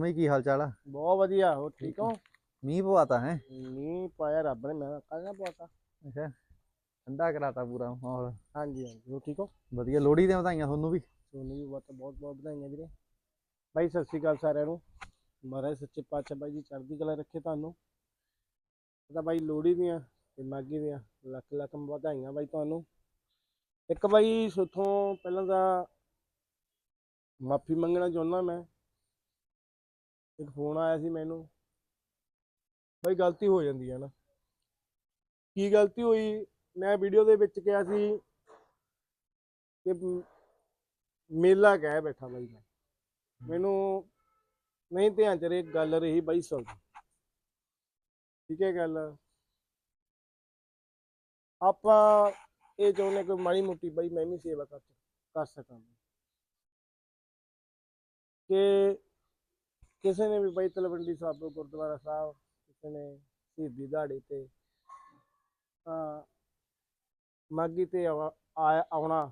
ਮੈਂ ਕੀ ਹਾਲ ਚਾਲ ਆ? ਬਹੁਤ ਵਧੀਆ ਹੋ ਠੀਕ ਹੋ? ਮੀਂਹ ਪਵਾਤਾ ਹੈ? ਨਹੀਂ ਪਾਇਆ ਰੱਬ ਨੇ ਮੈਂ ਕਾਹਦਾ ਪਾਤਾ ਅੱਛਾ ਠੰਡਾ ਕਰਾਤਾ ਪੂਰਾ ਮਾਹੌਲ। ਹਾਂਜੀ ਹਾਂਜੀ ਹੋ ਠੀਕ ਹੋ? ਵਧੀਆ ਲੋਹੜੀ ਦੀਆਂ ਵਧਾਈਆਂ ਤੁਹਾਨੂੰ ਵੀ? ਤੁਹਾਨੂੰ ਵੀ ਬਹੁਤ ਬਹੁਤ ਬਹੁਤ ਵਧਾਈਆਂ ਵੀਰੇ। ਬਾਈ ਸਤਿ ਸ਼੍ਰੀ ਅਕਾਲ ਸਾਰਿਆਂ ਨੂੰ। ਮਹਾਰਾਜ ਸੱਚੇ ਪਾਤਸ਼ਾਹ ਬਾਈ ਜੀ ਚੜ੍ਹਦੀ ਕਲਾ ਰੱਖੇ ਤੁਹਾਨੂੰ। ਤਾਂ ਬਾਈ ਲੋਹੜੀ ਦੀਆਂ ਤੇ ਮਾਗੀ ਦੀਆਂ ਲੱਖ ਲੱਖ ਵਧਾਈਆਂ ਬਾਈ ਤੁਹਾਨੂੰ। ਇੱਕ ਬਾਈ ਸੁਥੋਂ ਪਹਿਲਾਂ ਤਾਂ ਮਾਫੀ ਮੰਗਣਾ ਚਾਹੁੰਦਾ ਮੈਂ। ਇੱਕ ਫੋਨ ਆਇਆ ਸੀ ਮੈਨੂੰ। ਬਈ ਗਲਤੀ ਹੋ ਜਾਂਦੀ ਹੈ ਨਾ। ਕੀ ਗਲਤੀ ਹੋਈ? ਮੈਂ ਵੀਡੀਓ ਦੇ ਵਿੱਚ ਕਿਹਾ ਸੀ ਕਿ ਮੇਲਾ ਕਹਿ ਬੈਠਾ ਬਾਈ ਮੈਂ। ਮੈਨੂੰ ਨਹੀਂ ਧਿਆਨ ਚ ਰਹੀ, ਗੱਲ ਰਹੀ ਬਾਈ ਸੌ ਠੀਕ ਹੈ ਗੱਲ। ਆਪਾਂ ਇਹ ਚਾਹੁੰਦੇ ਕੋਈ ਮਾੜੀ ਮੋਟੀ ਬਾਈ ਮੈਂ ਵੀ ਸੇਵਾ ਕਰ ਕਰ ਸਕਾਂ। ਕਿ ਕਿਸੇ ਨੇ ਵੀ ਬਾਈ ਤਲਵੰਡੀ ਸਾਬੋ ਗੁਰਦੁਆਰਾ ਸਾਹਿਬ ਕਿਸੇ ਨੇ ਸ਼ਹੀਦੀ ਦਿਹਾੜੀ ਤੇ ਤਾਂ ਮਾਗੀ ਤੇ ਆਵਾ- ਆ- ਆਉਣਾ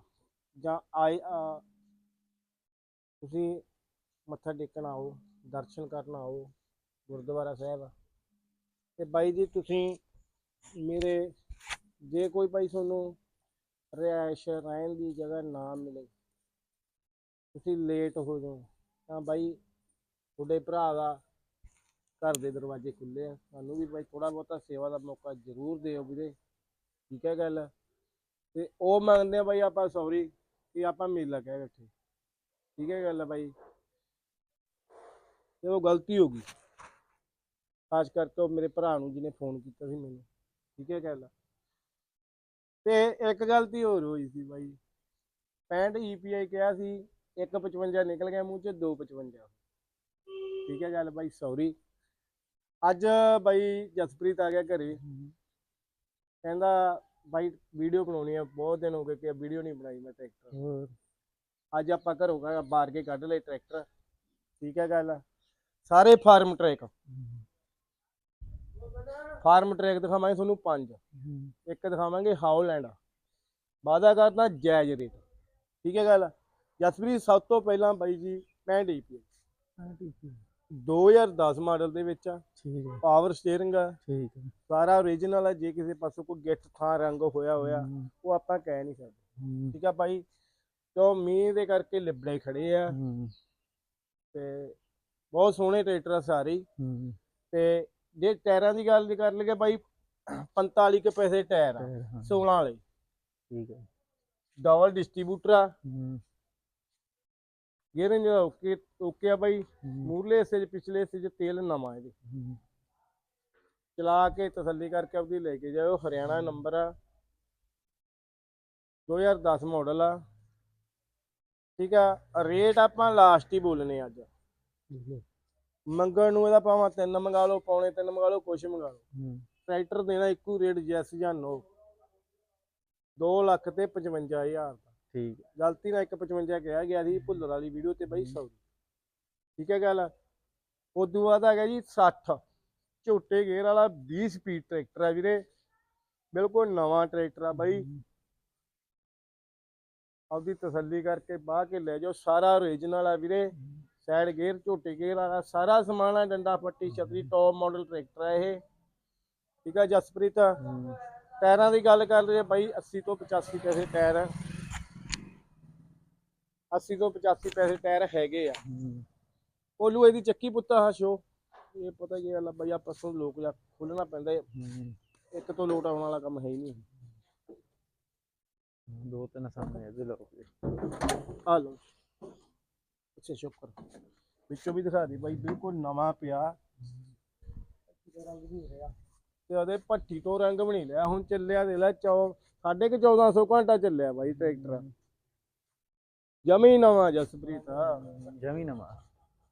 ਜਾਂ ਆਏ ਆ, ਤੁਸੀਂ ਮੱਥਾ ਟੇਕਣ ਆਓ ਦਰਸ਼ਨ ਕਰਨ ਆਓ ਗੁਰਦੁਆਰਾ ਸਾਹਿਬ। ਤੇ ਬਾਈ ਜੀ ਤੁਸੀਂ ਮੇਰੇ ਜੇ ਕੋਈ ਭਾਈ ਤੁਹਾਨੂੰ ਰਿਹਾਇਸ਼ ਰਹਿਣ ਦੀ ਜਗ੍ਹਾ ਨਾ ਮਿਲੇ ਤੁਸੀਂ ਲੇਟ ਹੋ ਜਾਓ ਤਾਂ ਬਾਈ ਤੁਹਾਡੇ ਭਰਾ ਦਾ ਘਰ ਦੇ ਦਰਵਾਜ਼ੇ ਖੁੱਲੇ ਆ। ਸਾਨੂੰ ਵੀ ਬਾਈ ਥੋੜਾ ਬਹੁਤਾ ਸੇਵਾ ਦਾ ਮੌਕਾ ਜ਼ਰੂਰ ਦਿਓ ਵੀਰੇ। ਠੀਕ ਹੈ ਗੱਲ? ਤੇ ਉਹ ਮੰਗਦੇ ਆ ਬਾਈ ਆਪਾਂ ਸੌਰੀ ਕਿ ਆਪਾਂ ਮੇਲਾ ਕਹਿ ਬੈਠੇ। ਠੀਕ ਹੈ ਗੱਲ ਬਾਈ ਤੇ ਉਹ ਗਲਤੀ ਹੋ ਗਈ। ਖਾਸ ਕਰਕੇ ਉਹ ਮੇਰੇ ਭਰਾ ਨੂੰ ਜਿਹਨੇ ਫੋਨ ਕੀਤਾ ਸੀ ਮੈਨੂੰ। ਠੀਕ ਹੈ ਗੱਲ? ਤੇ ਇੱਕ ਗਲਤੀ ਹੋਰ ਹੋਈ ਸੀ ਬਾਈ 65 EPI ਕਿਹਾ ਸੀ 155 ਨਿਕਲ ਗਿਆ ਮੂੰਹ ਚ 255 ਠੀਕ ਹੈ ਗੱਲ ਬਾਈ ਸੌਰੀ ਅੱਜ ਬਾਈ ਜਸਪ੍ਰੀਤ ਆ ਗਿਆ ਘਰੇ। ਕਹਿੰਦਾ ਬਾਈ ਵੀਡੀਓ ਬਣਾਉਣੀ ਆ ਬਹੁਤ ਦਿਨ ਹੋ ਗਏ ਕਿ ਵੀਡੀਓ ਨਹੀਂ ਬਣਾਈ ਮੈਂ ਟਰੈਕਟਰ। ਅੱਜ ਆਪਾਂ ਘਰੋਂ ਗਾ- ਬਾਹਰ ਕੇ ਕੱਢ ਲਏ ਟਰੈਕਟਰ। ਠੀਕ ਹੈ ਗੱਲ। ਸਾਰੇ ਫਾਰਮ ਟਰੈਕ। ਫਾਰਮ ਟਰੈਕ ਦਿਖਾਵਾਂਗੇ ਤੁਹਾਨੂੰ ਪੰਜ। ਇੱਕ ਦਿਖਾਵਾਂਗੇ ਹਾਉਲੈਂਡ ਵਾਦਾ ਕਰਦਾ ਜਾਇਜ਼ ਰੇਟ। ਠੀਕ ਹੈ ਗੱਲ। ਜਸਪ੍ਰੀਤ ਸਭ ਤੋਂ ਪਹਿਲਾਂ ਬਾਈ ਜੀ 65 ਈਪੀ ਠੀਕ ਹੈ 2010 ਮਾਡਲ ਦੇ ਵਿੱਚ ਆ। ਠੀਕ ਹੈ। ਪਾਵਰ ਸਟੀਅਰਿੰਗ ਆ। ਠੀਕ ਹੈ। ਸਾਰਾ ਓਰੀਜਨਲ ਆ। ਜੇ ਕਿਸੇ ਪਾਸੋਂ ਕੋਈ ਗਿੱਟ ਥਾਂ ਰੰਗ ਹੋਇਆ ਹੋਇਆ ਉਹ ਆਪਾਂ ਕਹਿ ਨਹੀਂ ਸਕਦੇ। ਠੀਕ ਆ ਬਾਈ ਕਿਉਂ ਮੀਂਹ ਦੇ ਕਰਕੇ ਲਿਬੜੇ ਖੜੇ ਆ। ਤੇ ਬਹੁਤ ਸੋਹਣੇ ਟਰੈਕਟਰ ਆ ਸਾਰੇ ਤੇ ਜੇ ਟਾਇਰਾਂ ਦੀ ਗੱਲ ਕਰ ਲਈਏ ਬਾਈ 45 ਕੇ ਪੈਸੇ ਟਾਇਰ ਆ। ਫਿਰ ਹਾਂ, 16 ਵਾਲੇ। ਠੀਕ ਹੈ। ਡਬਲ ਡਿਸਟ੍ਰੀਬਿਊਟਰ ਆ। ਗੇਅਰਿੰਗ ਓਕੇ ਓਕੇ ਆ ਬਾਈ। ਮੂਰਲੇ ਹਿੱਸੇ 'ਚ ਪਿਛਲੇ ਹਿੱਸੇ 'ਚ ਤੇਲ ਨਵਾਂ ਇਹਦੇ ਚਲਾ ਕੇ ਤਸੱਲੀ ਕਰਕੇ ਆਪਦੀ ਲੈ ਕੇ ਜਾਇਓ। ਹਰਿਆਣਾ ਨੰਬਰ ਆ। 2010 ਮਾਡਲ ਆ। ਠੀਕ ਆ। ਰੇਟ ਆਪਾਂ ਲਾਸਟ ਹੀ ਬੋਲਨੇ ਅੱਜ। ਮੰਗਣ ਨੂੰ ਇਹਦਾ ਭਾਵੇਂ ਤਿੰਨ ਮੰਗਾ ਲਓ ਪੌਣੇ ਤਿੰਨ ਮੰਗਾ ਲਓ ਕੁਛ ਮੰਗਾ ਲਓ। ਟਰੈਕਟਰ ਦੇਣਾ ਇੱਕੋ ਰੇਟ ਯੈਸ ਜਾਂ ਨੋ 2 ਲੱਖ ਤੇ 55000 ਦਾ। ਠੀਕ ਹੈ। ਗਲਤੀ ਨਾਲ 155 ਕਿਹਾ ਗਿਆ ਸੀ ਭੁੱਲਰ ਵਾਲੀ ਵੀਡੀਓ ਤੇ ਬਾਈ 100 ਠੀਕ ਹੈ ਗੱਲ? ਉਦੋਂ ਬਾਅਦ ਗਿਆ ਜੀ 60 ਝੋਟੇ ਗੇਅਰ ਵਾਲਾ 20 ਸਪੀਡ ਟਰੈਕਟਰ ਆ ਵੀਰੇ। ਬਿਲਕੁਲ ਨਵਾਂ ਟਰੈਕਟਰ ਆ ਬਾਈ। ਆਪਦੀ ਤਸੱਲੀ ਕਰਕੇ ਬਾਹ ਕੇ ਲੈ ਜਾਓ। ਸਾਰਾ ਓਰੀਜਨਲ ਆ ਵੀਰੇ। ਸਾਈਡ ਗੇਅਰ ਝੋਟੇ ਗੇਅਰ ਵਾਲਾ ਸਾਰਾ ਸਮਾਨ ਆ ਡੰਡਾ ਪੱਟੀ ਛਤਰੀ ਟੌਪ ਮਾਡਲ ਟਰੈਕਟਰ ਆ ਇਹ। ਠੀਕ ਆ ਜਸਪ੍ਰੀਤ? ਟਾਇਰਾਂ ਦੀ ਗੱਲ ਕਰ ਲਈਏ ਬਾਈ 80 ਤੋਂ 85 ਪੈਸੇ ਟਾਇਰ ਆ। 80 ਤੋਂ 85 ਪੈਸੇ ਟਾਇਰ ਹੈਗੇ ਆ। ਕੋਲੂ ਇਹਦੀ ਚੱਕੀ ਪੁੱਤਾ ਹਾ ਸ਼ੋ ਇਹ ਪਤਾ ਕੀ ਗੱਲ ਆ ਬਾਈ ਆਪਸ ਨੂੰ ਲੋਕ ਜਾ ਖੋਲਣਾ ਪੈਂਦਾ ਹੈ। ਇੱਕ ਤੋਂ ਲੋਟ ਆਉਣ ਵਾਲਾ ਕੰਮ ਹੈ ਹੀ ਨਹੀਂ। ਦੋ ਤਿੰਨ ਸਾਹਮਣੇ ਇਹਦੇ ਲੋਕ ਆ ਲਓ। ਅੱਛਾ ਸ਼ੁਕਰ। ਵਿੱਚੋਂ ਵੀ ਦਿਖਾ ਦੇ ਬਾਈ ਬਿਲਕੁਲ ਨਵਾਂ ਪਿਆ। ਵੀ ਤੇ ਉਹਦੇ ਭੱਠੀ ਤੋਂ ਰੰਗ ਬਣੀ ਲਿਆ। ਹੁਣ ਚੱਲਿਆ ਦੇ ਲੈ ਚੌ ਸਾਢੇ ਕੁ 1400 ਘੰਟਾ ਚੱਲਿਆ ਬਾਈ ਟਰੈਕਟਰ। ਜਮੀ ਨਵਾਂ ਜਸਪ੍ਰੀਤ। ਜਮੀ ਨਵਾਂ।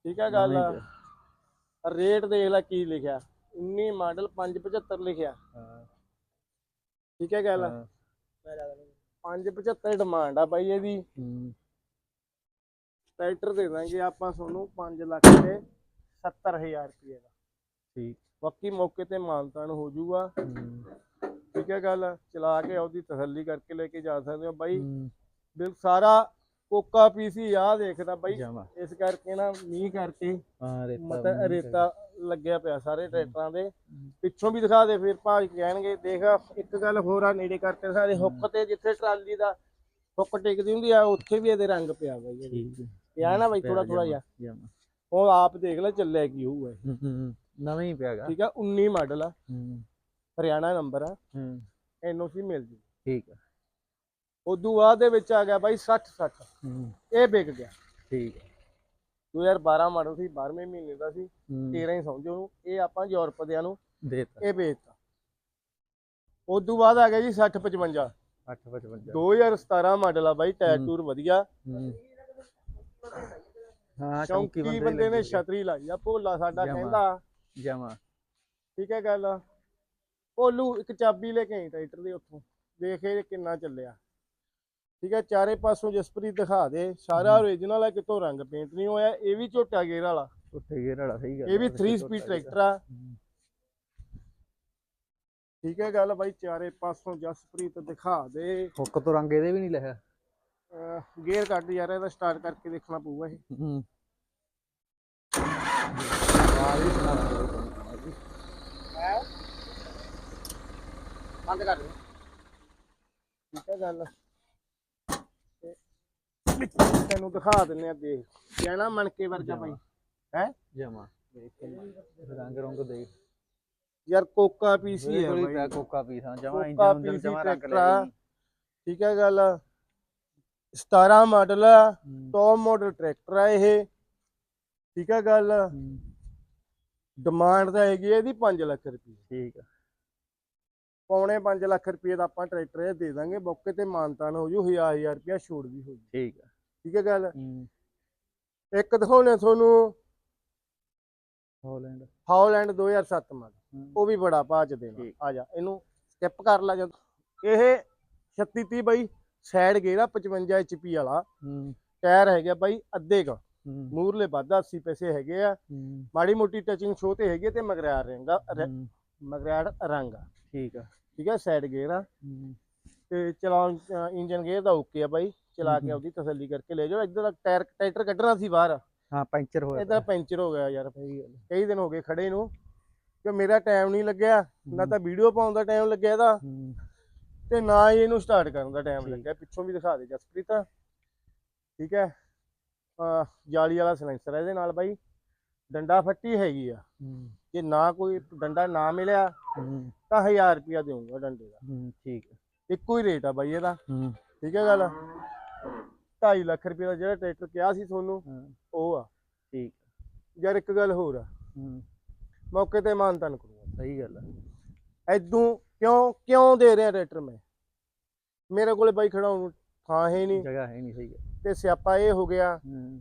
ਠੀਕ ਹੈ ਗੱਲ। ਰੇਟ ਦੇਖ ਲੈ ਕੀ ਲਿਖਿਆ। 19 ਮਾਡਲ 575 ਲਿਖਿਆ। ਠੀਕ ਹੈ ਗੱਲ। ਹਾਂ, 575 ਡਿਮਾਂਡ ਆ ਬਾਈ ਇਹਦੀ। ਟਰੈਕਟਰ ਦੇ ਦਾਂਗੇ ਆਪਾਂ ਤੁਹਾਨੂੰ 5 ਲੱਖ ਤੇ 70000 ਰੁਪਏ ਦਾ। ਠੀਕ। ਬਾਕੀ ਮੌਕੇ ਤੇ ਮਾਨਤਾਨ ਹੋ ਜਾਊਗਾ। ਠੀਕ ਹੈ ਗੱਲ। ਚਲਾ ਕੇ ਉਹਦੀ ਤਸੱਲੀ ਕਰਕੇ ਲੈ ਕੇ ਜਾ ਸਕਦੇ ਹੋ ਬਾਈ। ਬਿਲ ਸਾਰਾ ਕੋਕਾ ਪੀਸੀ ਆ ਦੇਖਦਾ ਬਾਈ। ਇਸ ਕਰਕੇ ਨਾ ਮੀਂਹ ਕਰਕੇ ਹਾਂ ਮਤਲਬ ਰੇਤਾ ਲੱਗਿਆ ਪਿਆ ਸਾਰੇ ਟਰੈਕਟਰਾਂ ਦੇ। ਪਿੱਛੋਂ ਵੀ ਦਿਖਾ ਦੇ ਫਿਰ ਭਾਜ ਕਹਿਣਗੇ ਦੇਖ ਇੱਕ ਗੱਲ ਹੋਰ ਆ ਨੇੜੇ ਕਰਕੇ ਦੇ ਹੁੱਕ ਤੇ ਜਿੱਥੇ ਟਰਾਲੀ ਦਾ ਹੁੱਕ ਟਿਕਦੀ ਹੁੰਦੀ ਆ ਉੱਥੇ ਵੀ ਇਹਦੇ ਰੰਗ ਪਿਆ ਬਾਈ ਇਹਦੇ। ਠੀਕ ਹੈ। ਪਿਆ ਨਾ ਬਾਈ ਥੋੜਾ ਥੋੜਾ ਜਿਹਾ। ਉਹ ਆਪ ਦੇਖ ਲੈ ਚੱਲਿਆ ਕੀ ਹੋਊਗਾ ਇਹ। ਹੂੰ, ਹੂੰ। ਨਵੇਂ ਹੀ ਪਿਆਗਾ। ਠੀਕ ਆ 19 ਮਾਡਲ ਆ। ਹਰਿਆਣਾ ਨੰਬਰ ਆ। ਹੂੰ। ਐਨਓਸੀ ਮਿਲ ਜੂ। ਠੀਕ ਹੈ ਉਦੋਂ ਬਾਅਦ ਦੇ ਵਿੱਚ ਆ ਗਿਆ ਬਾਈ 60 60 ਹੂੰ। ਇਹ ਵਿਕ ਗਿਆ। ਠੀਕ ਹੈ। 2012 ਮਾਡਲ ਸੀ 12ਵੇਂ ਮਹੀਨੇ ਦਾ ਸੀ ਹੂੰ। 13 ਹੀ ਸਮਝੋ ਉਹਨੂੰ। ਇਹ ਆਪਾਂ ਯੂਰਪ ਦਿਆਂ ਨੂੰ ਦੇਤਾ। ਇਹ ਵੇਚਤਾ। ਉਦੋਂ ਬਾਅਦ ਆ ਗਿਆ ਜੀ 60 55 855 2017 ਮਾਡਲ ਆ ਬਾਈ ਟਾਇਰ ਹੂੰ। ਟੂਰ ਵਧੀਆ। ਹੂੰ। ਚੌਂਕੀ ਬੰਦੇ ਨੇ ਛਤਰੀ ਲਾਈ ਆ ਭੋਲਾ ਸਾਡਾ ਜਮਾਂ। ਕਹਿੰਦਾ। ਜਮਾ। ਠੀਕ ਹੈ ਗੱਲ। ਭੋਲੂ ਇੱਕ ਚਾਬੀ ਲੈ ਕੇ ਆਈ ਟਰੈਕਟਰ ਦੀ ਉੱਥੋਂ। ਦੇਖ ਕਿੰਨਾ ਚੱਲਿਆ। ਠੀਕ ਹੈ ਚਾਰੇ ਪਾਸੋਂ ਜਸਪ੍ਰੀਤ ਦਿਖਾ ਦੇ। ਸਾਰਾ। ਓਰੀਜਨਲ ਹੈ ਕਿਤੋਂ ਰੰਗ ਪੇਂਟ ਨਹੀਂ ਹੋਇਆ ਇਹ ਵੀ ਝੋਟਾ ਗੇਅਰ ਵਾਲਾ। ਉੱਥੇ ਗੇਰ ਵਾਲਾ ਸਹੀ ਗੱਲ ਇਹ ਵੀ ਆ, 3 ਵੈਸੇ ਸਪੀਡ ਟਰੈਕਟਰ ਆ। ਠੀਕ ਹੈ ਗੱਲ ਬਾਈ ਚਾਰੇ ਪਾਸੋਂ ਜਸਪ੍ਰੀਤ ਦਿਖਾ ਦੇ। ਹੁੱਕ ਤੋਂ ਰੰਗ ਇਹਦੇ ਵੀ ਨਹੀਂ ਲਿਖਿਆ। ਅਹ ਗੇਅਰ ਕੱਢ ਯਾਰ ਇਹਦਾ ਸਟਾਰਟ ਕਰਕੇ ਦੇਖਣਾ ਪਊਗਾ ਇਹ। ਹੂੰ? ਬੰਦ ਕਰ ਦੇ। ਠੀਕ ਹੈ ਗੱਲ। ਤੈਨੂੰ ਦਿਖਾ ਦਿੰਨੇ ਆ ਦੇਖ। ਕਹਿਣਾ ਮਣਕੇ ਵਰਗਾ ਭਾਈ। ਹੈ? ਜਮਾ। ਰੰਗ ਰੰਗ ਦੇਖ। ਯਾਰ ਕੋਕਾ ਪੀਸੀ ਹੈ ਪਿਆ ਕੋਕਾ ਪੀਸ ਜਮਾ ਇੰਜਨ ਜਮਾ ਰੰਗ ਲੈ ਆ। ਠੀਕ ਹੈ ਗੱਲ। 17 ਮਾਡਲ ਆ ਟੌਪ ਮਾਡਲ ਟਰੈਕਟਰ ਆ ਇਹ। ਠੀਕ ਹੈ ਗੱਲ। ਡਿਮਾਂਡ ਤਾਂ ਹੈਗੀ ਇਹਦੀ 5 ਲੱਖ ਰੁਪਏ ਠੀਕ ਆ। ਪੌਣੇ 5 ਲੱਖ ਰੁਪਏ ਦਾ ਆਪਾਂ ਟਰੈਕਟਰ ਇਹ ਦੇ ਦਾਂਗੇ ਮੌਕੇ ਤੇ ਮਾਨਤਾਨ ਹੋ ਜੂ 1000 1000 ਰੁਪਏ ਛੋੜ ਵੀ ਹੋ ਜੂ। ਠੀਕ ਆ। ਠੀਕ ਹੈ ਗੱਲ? ਇੱਕ ਦਿਖਾਉਣੇ ਤੁਹਾਨੂੰ। ਹਾਲੈਂਡ। ਹਾਲੈਂਡ 2007 ਮਾਡਲ ਉਹ ਵੀ ਬੜਾ ਭਾਅ ਚ ਦੇਣਾ। ਆ ਜਾ ਇਹਨੂੰ ਸਕਿਪ ਕਰ ਲਾ ਜਦ। ਇਹ 36 30 ਬਾਈ ਸਾਈਡ ਗੇਰਾ 55 ਐਚਪੀ ਵਾਲਾ। ਟਾਇਰ ਹੈਗਾ ਬਾਈ ਅੱਧੇ ਕ। ਹੂੰ। ਮੂਰਲੇ ਵੱਧ 80 ਪੈਸੇ ਹੈਗੇ ਆ। ਮਾੜੀ ਮੋਟੀ ਟਚਿੰਗ ਸ਼ੋ ਤੇ ਹੈਗੀ ਆ ਤੇ ਮਗਰਾੜ ਰੰਗਾ ਹੂੰ, ਮਗਰਾੜ ਰੰਗ ਆ। ਠੀਕ ਆ ਠੀਕ ਹੈ ਸਾਈਡ ਗੇਅਰ ਆ। ਤੇ ਚਲਾਉਣ ਇੰਜਨ ਗੇਅਰ ਦਾ ਓਕੇ ਆ ਬਾਈ ਚਲਾ ਕੇ। ਆਪਦੀ ਤਸੱਲੀ ਕਰਕੇ ਲੈ ਜਾਓ। ਇੱਧਰ ਦਾ ਟਾਇਰ ਟਰੈਕਟਰ ਕੱਢਣਾ ਸੀ ਬਾਹਰ। ਹਾਂ ਪੈਂਚਰ ਹੋਇਆ ਇਹਦਾ ਪੈਂਚਰ ਹੋ ਗਿਆ ਯਾਰ ਕਈ ਦਿਨ ਹੋ ਗਏ ਖੜੇ ਨੂੰ ਕਿ ਮੇਰਾ ਟਾਈਮ ਨਹੀਂ ਲੱਗਿਆ ਨਾ ਤਾਂ ਵੀਡੀਓ ਪਾਉਣ ਦਾ ਟਾਈਮ ਲੱਗਿਆ ਇਹਦਾ। ਤੇ ਨਾ ਹੀ ਇਹਨੂੰ ਸਟਾਰਟ ਕਰਨ ਦਾ ਟਾਈਮ। ਲੱਗਿਆ। ਪਿੱਛੋਂ ਵੀ ਦਿਖਾ ਦੇ ਜਸਪ੍ਰੀਤ। ਠੀਕ ਹੈ ਆ ਜਾਲੀ ਵਾਲਾ ਸਲੈਂਸਰ ਹੈ ਇਹਦੇ ਨਾਲ ਬਾਈ। ਡੰਡਾ ਫੱਟੀ ਹੈਗੀ ਆ। ਜੇ ਨਾ ਕੋਈ ਡੰਡਾ ਨਾ ਮਿਲਿਆ ਹੂੰ, ਤਾਂ 1000 ਰੁਪਿਆ ਦੇਊਂਗਾ ਡੰਡੇ ਦਾ। ਹੂੰ, ਠੀਕ ਆ ਇੱਕੋ ਹੀ ਰੇਟ ਆ ਬਾਈ ਇਹਦਾ। ਹੂੰ, ਠੀਕ ਹੈ ਗੱਲ? 2.5 ਲੱਖ ਰੁਪਏ ਦਾ ਜਿਹੜਾ ਟਰੈਕਟਰ ਕਿਹਾ ਸੀ ਤੁਹਾਨੂੰ ਹਾਂ, ਉਹ ਆ। ਠੀਕ ਯਾਰ ਇੱਕ ਗੱਲ ਹੋਰ ਆ। ਹੂੰ, ਮੌਕੇ ਤੇ ਮਾਨਤਨ ਕਰੂੰਗਾ। ਸਹੀ ਗੱਲ ਆ ਐਦੂ ਕਿਉਂ ਕਿਉਂ ਦੇ ਰਿਹਾ ਟਰੈਕਟਰ ਮੈਂ? ਮੇਰੇ ਕੋਲੇ ਬਾਈ ਖੜਾਉਣ ਨੂੰ ਥਾਂ ਹੈ ਨਹੀਂ। ਜਗ੍ਹਾ ਹੈ ਨਹੀਂ ਸਹੀ ਗੱਲ ਤੇ ਸਿਆਪਾ ਇਹ ਹੋ ਗਿਆ। ਹੂੰ,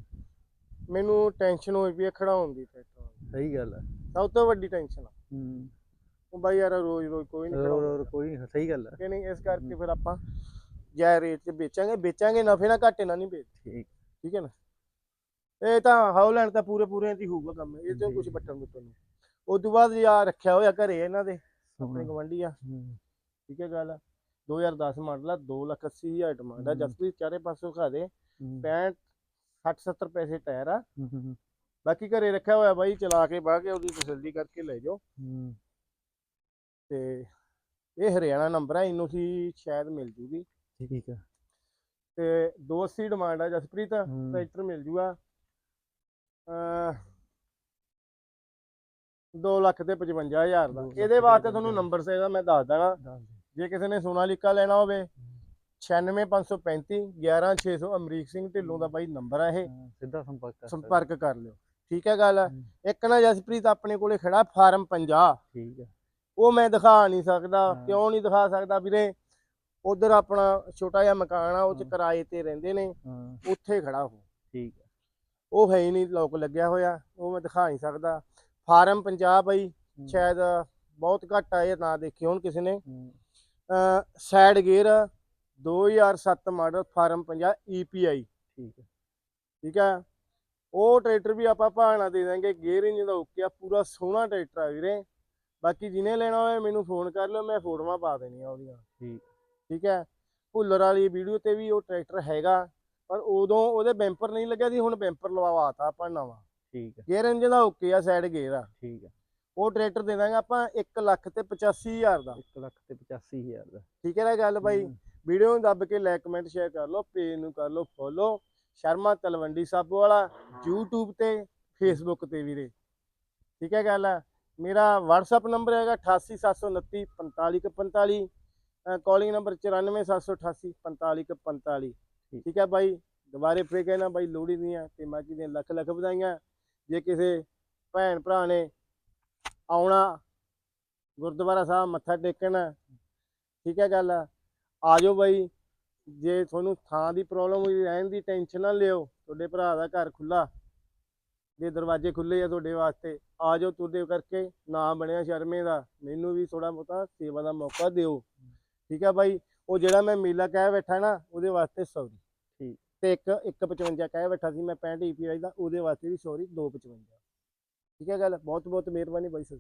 ਮੈਨੂੰ ਟੈਨਸ਼ਨ ਹੋਈ ਹੈ ਖੜਾਉਣ ਦੀ ਟਰੈਕਟਰ। ਸਹੀ ਗੱਲ ਆ ਸਭ ਤੋਂ ਵੱਡੀ ਟੈਨਸ਼ਨ ਆ। ਹੂੰ। ਉਹ ਬਾਈ ਯਾਰ ਰੋਜ਼ ਰੋਜ਼ ਕੋਈ ਨਹੀਂ ਹੋਰ ਹੋਰ ਕੋਈ ਨਹੀਂ ਸਹੀ ਗੱਲ ਆ। ਕਿ ਨਹੀਂ ਇਸ ਕਰਕੇ ਫਿਰ ਆਪਾਂ ਜੈ ਰੇਟ 'ਚ ਵੇਚਾਂਗੇ ਵੇਚਾਂਗੇ ਨਫੇ ਨਾਲ ਘਾਟੇ ਨਾਲ ਨਹੀਂ ਵੇਚ ਠੀਕ। ਠੀਕ ਹੈ ਨਾ? ਇਹ ਤਾਂ ਹਾਉਲੈਂਡ ਤਾਂ ਪੂਰੇ ਪੂਰੇ ਦੀ ਹੋਊਗਾ ਕੰਮ ਇਹ ਤੋਂ। ਕੁਝ ਬੱਟਣ ਬੁੱਟਣ ਨੂੰ ਉਸ ਤੋਂ ਬਾਅਦ ਯਾ ਰੱਖਿਆ ਹੋਇਆ ਘਰੇ ਇਹਨਾਂ ਦੇ ਆਪਣੇ। ਗਵੰਡੀ ਆ। ਹੂੰ, ਠੀਕ ਹੈ ਗੱਲ 2010 ਮਾਡਲ ਆ 2 ਲੱਖ 80 ਹਜ਼ਾਰ ਡਿਮਾਂਡ ਆ। ਹੂੰ। ਜਸਪ੍ਰੀਤ ਚਾਰੇ ਪਾਸੋਂ ਖਾ ਦੇ ਹੂੰ, 65 60 70 ਪੈਸੇ ਟਾਇਰ ਆ। ਹੂੰ, ਹੂੰ, ਬਾਕੀ ਘਰੇ ਰੱਖਿਆ ਹੋਇਆ ਬਾਈ ਚਲਾ ਕੇ ਬਾਹ ਕੇ ਉਹਦੀ ਤਸੱਲੀ ਕਰਕੇ ਲੈ ਜਾਓ। ਹੂੰ, ਤੇ ਇਹ ਹਰਿਆਣਾ ਨੰਬਰ ਆ ਇਹਨੂੰ ਸੀ ਸ਼ਾਇਦ ਮਿਲ ਜੂਗੀ। ਠੀਕ ਆ ਤੇ 280 ਡਿਮਾਂਡ ਆ ਜਸਪ੍ਰੀਤ ਹੂੰ, ਟਰੈਕਟਰ ਮਿਲ ਜੂਗਾ। ਅ 2 ਲੱਖ ਤੇ 55000 ਦਾ। ਇਹਦੇ ਵਾਸਤੇ ਤੁਹਾਨੂੰ 55,000 ਨੰਬਰ ਸੇਗਾ ਮੈਂ ਦੱਸ ਦਾਂਗਾ। ਜੇ ਕਿਸੇ ਨੇ ਸੋਨਾਲੀਕਾ ਲੈਣਾ ਹੋਵੇ 96535 11600 ਅਮਰੀਕ ਸਿੰਘ ਢਿੱਲੋਂ ਦਾ ਬਾਈ ਨੰਬਰ ਆ ਇਹ। ਹਾਂ, ਸਿੱਧਾ। ਸੰਪਰਕ ਕਰ ਲਿਓ। ਠੀਕ ਹੈ ਗੱਲ? ਹੂੰ, ਇੱਕ ਨਾ ਜਸਪ੍ਰੀਤ ਆਪਣੇ ਕੋਲੇ ਖੜਾ ਫਾਰਮ 50 ਠੀਕ ਆ ਉਹ ਮੈਂ ਦਿਖਾ ਨਹੀਂ ਸਕਦਾ ਹਾਂ। ਕਿਉਂ ਨਹੀਂ ਦਿਖਾ ਸਕਦਾ ਵੀਰੇ? ਉਧਰ ਆਪਣਾ ਛੋਟਾ ਜਿਹਾ ਮਕਾਨ ਆ ਉਹ ਚ ਹਾਂ। ਕਿਰਾਏ ਤੇ ਰਹਿੰਦੇ ਨੇ। ਹਾਂ। ਉੱਥੇ ਖੜਾ ਉਹ। ਠੀਕ ਆ ਉਹ ਹੈ ਹੀ ਨਹੀਂ ਲੋਕ ਲੱਗਿਆ ਹੋਇਆ। ਉਹ ਮੈਂ ਦਿਖਾ ਨਹੀਂ ਸਕਦਾ। ਫਾਰਮ 50 ਬਈ ਹੂੰ, ਸ਼ਾਇਦ ਬਹੁਤ ਘੱਟ ਆ ਇਹ ਨਾ ਦੇਖੀ ਹੁਣ ਕਿਸੇ ਨੇ। ਹੂੰ, side gear 2007 model farm 50 EPI ਠੀਕ ਆ ਠੀਕ ਹੈ? ਉਹ ਟਰੈਕਟਰ ਵੀ ਆਪਾਂ ਭਾਣਾ ਦੇ ਦਾਂਗੇ ਗੇਅਰ ਇੰਜਨ ਦਾ ਓਕੇ ਆ ਪੂਰਾ ਸੋਹਣਾ ਟਰੈਕਟਰ ਆ ਵੀਰੇ। ਬਾਕੀ ਜਿਹਨੇ ਲੈਣਾ ਹੋਵੇ ਮੈਨੂੰ ਫੋਨ ਕਰ ਲਿਓ ਮੈਂ ਫੋਟੋਆਂ ਪਾ ਦੇਣੀਆਂ ਉਹਦੀਆਂ। ਠੀਕ। ਠੀਕ ਹੈ? ਭੁੱਲਰ ਵਾਲੀ ਵੀਡੀਓ ਤੇ ਵੀ ਉਹ ਟਰੈਕਟਰ ਹੈਗਾ ਪਰ ਉਦੋਂ ਉਹਦੇ ਬੈਂਪਰ ਨਹੀਂ ਲੱਗਿਆ ਸੀ ਹੁਣ ਬੈਂਪਰ ਲਵਾਵਾਤਾ ਆਪਾਂ ਨਵਾਂ। ਠੀਕ ਹੈ ਗੇਅਰ ਇੰਜਨ ਦਾ ਓਕੇ ਆ ਸਾਈਡ ਗੇਅਰ ਆ। ਠੀਕ ਹੈ ਉਹ ਟਰੈਕਟਰ ਦੇ ਦਾਂਗੇ ਆਪਾਂ 1 ਲੱਖ ਤੇ 85000 ਦਾ। 1 ਲੱਖ ਤੇ 85000 ਦਾ। ਠੀਕ ਹੈ ਨਾ ਗੱਲ ਬਾਈ? ਵੀਡੀਓ ਨੂੰ ਦੱਬ ਕੇ ਲਾਈਕ ਕਮੈਂਟ ਸ਼ੇਅਰ ਕਰ ਲਓ ਪੇਜ ਨੂੰ ਕਰ ਲਓ ਫੋਲੋ ਸ਼ਰਮਾ ਤਲਵੰਡੀ ਸਾਬੋ ਵਾਲਾ YouTube ਤੇ Facebook ਤੇ ਵੀਰੇ। ਠੀਕ ਹੈ ਗੱਲ ਮੇਰਾ WhatsApp ਨੰਬਰ ਹੈਗਾ 88729 4545 ਕਾਲਿੰਗ ਨੰਬਰ 94788 4545 ਠੀਕ। ਹੈ ਬਾਈ? ਦੁਬਾਰੇ ਫੇਰ ਕਹਿਣਾ ਬਾਈ ਲੋੜੀ ਦੀਆਂ ਤੇ ਮਾਗੀ ਦੀਆਂ ਲੱਖ ਲੱਖ ਵਧਾਈਆਂ। ਜੇ ਕਿਸੇ ਭੈਣ ਭਰਾ ਨੇ ਆਉਣਾ ਗੁਰਦੁਆਰਾ ਸਾਹਿਬ ਮੱਥਾ ਟੇਕਣ ਠੀਕ ਹੈ ਗੱਲ ਆ ਜਾਓ ਬਾਈ। ਜੇ ਤੁਹਾਨੂੰ ਥਾਂ ਦੀ ਪ੍ਰੋਬਲਮ ਹੋਈ ਰਹਿਣ ਦੀ ਟੈਨਸ਼ਨ ਨਾ ਲਿਓ। ਤੁਹਾਡੇ ਭਰਾ ਦਾ ਘਰ ਖੁੱਲਾ ਜੇ ਦਰਵਾਜ਼ੇ ਖੁੱਲੇ ਆ ਤੁਹਾਡੇ ਵਾਸਤੇ ਆ ਜਾਓ ਤੁਹਾਡੇ ਕਰਕੇ ਨਾਮ ਬਣਿਆ ਸ਼ਰਮੇ ਦਾ ਮੈਨੂੰ ਵੀ ਥੋੜਾ ਬਹੁਤਾ ਸੇਵਾ ਦਾ ਮੌਕਾ ਦਿਓ। ਠੀਕ ਹੈ ਬਾਈ? ਉਹ ਜਿਹੜਾ ਮੈਂ ਮੇਲਾ ਕਹਿ ਬੈਠਾ ਨਾ ਉਹਦੇ ਵਾਸਤੇ ਸੌਰੀ ਠੀਕ। ਤੇ ਇੱਕ 155 ਕਹਿ ਬੈਠਾ ਸੀ ਮੈਂ 65 ਈਪੀਆਈ ਦਾ ਉਹਦੇ ਵਾਸਤੇ ਵੀ ਸੌਰੀ 255 ਠੀਕ ਹੈ ਗੱਲ? ਬਹੁਤ ਬਹੁਤ ਮਿਹਰਬਾਨੀ ਬਾਈ ਸਰ